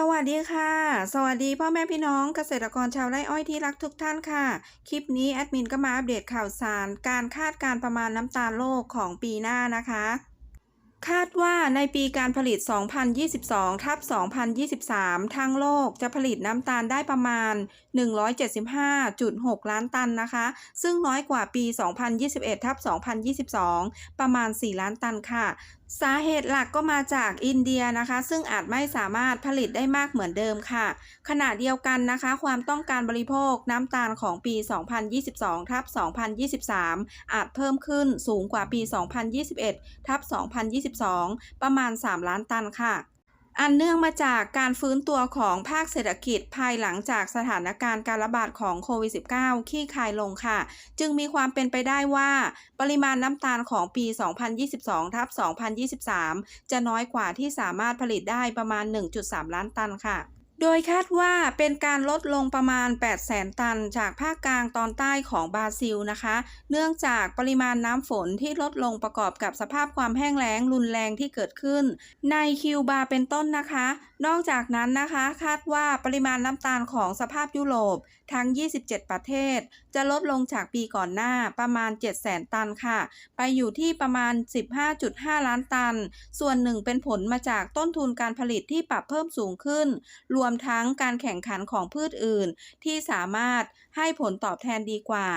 สวัสดีค่ะ สวัสดีพ่อแม่พี่น้องเกษตรกรชาวไร่อ้อยที่รักทุกท่านค่ะ คลิปนี้แอดมินก็มาอัปเดตข่าวสาร การคาดการประมาณน้ำตาลโลกของปีหน้านะคะ คาดว่าในปีการผลิต 2022 ทับ 2023 ทั้งโลกจะผลิตน้ำตาลได้ประมาณ 175.6 ล้านตันนะคะ ซึ่งน้อยกว่าปี 2021 ทับ 2022 ประมาณ 4 ล้านตันค่ะสาเหตุหลักก็มาจากอินเดียนะคะ ซึ่งอาจไม่สามารถผลิตได้มากเหมือนเดิมค่ะ ขณะเดียวกันนะคะ ความต้องการบริโภคน้ำตาลของปี 2022 ทับ 2023 อาจเพิ่มขึ้นสูงกว่าปี 2021 ทับ 2022 ประมาณ 3 ล้านตันค่ะ อันเนื่องมาจากการฟื้นตัวของภาคเศรษฐกิจภายหลังจากสถานการณ์การระบาดของโควิด -19 ขี้คายลงค่ะ จึงมีความเป็นไปได้ว่า ปริมาณน้ำตาลของปี 2022ทับ2023 จะน้อยกว่าที่สามารถผลิตได้ประมาณ 1.3 ล้านตันค่ะ โดยคาดว่าเป็นการลดลงประมาณ8 0 0 0 0ตัน จากภาคกลางตอนใต้ของบราซิลนะคะ เนื่องจากปริมาณน้ำฝนที่ลดลงประกอบกับสภาพความแห้งแล้งรุนแรงที่เกิดขึ้น ในคิวบาเป็นต้นนะคะ นอกจากนั้นนะคะ คาดว่าปริมาณน้ำตาลของสภาพยุโรปทั้ง 27 ประเทศ จะลดลงจากปีก่อนหน้าประมาณ7 0 0 0 0ตันค่ะ ไปอยู่ที่ประมาณ 15.5 ล้านตัน ส่วนหนึ่งเป็นผลมาจากต้นทุนการผลิตที่ปรับเพิ่มสูงขึ้นรวมทั้งการแข่งขันของพืชอื่น ที่สามารถให้ผลตอบแทนดีกว่า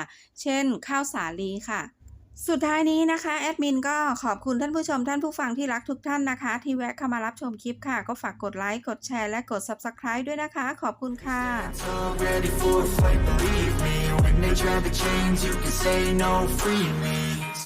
เช่น ข้าวสาลีค่ะสุดท้ายนี้นะคะแอดมินก็ขอบคุณท่านผู้ชมท่านผู้ฟังที่รักทุกท่านนะคะ ที่แวะเข้ามารับชมคลิปค่ะ ก็ฝากกดไลค์ กดแชร์และกด Subscribe ด้วยนะคะ ขอบคุณค่ะ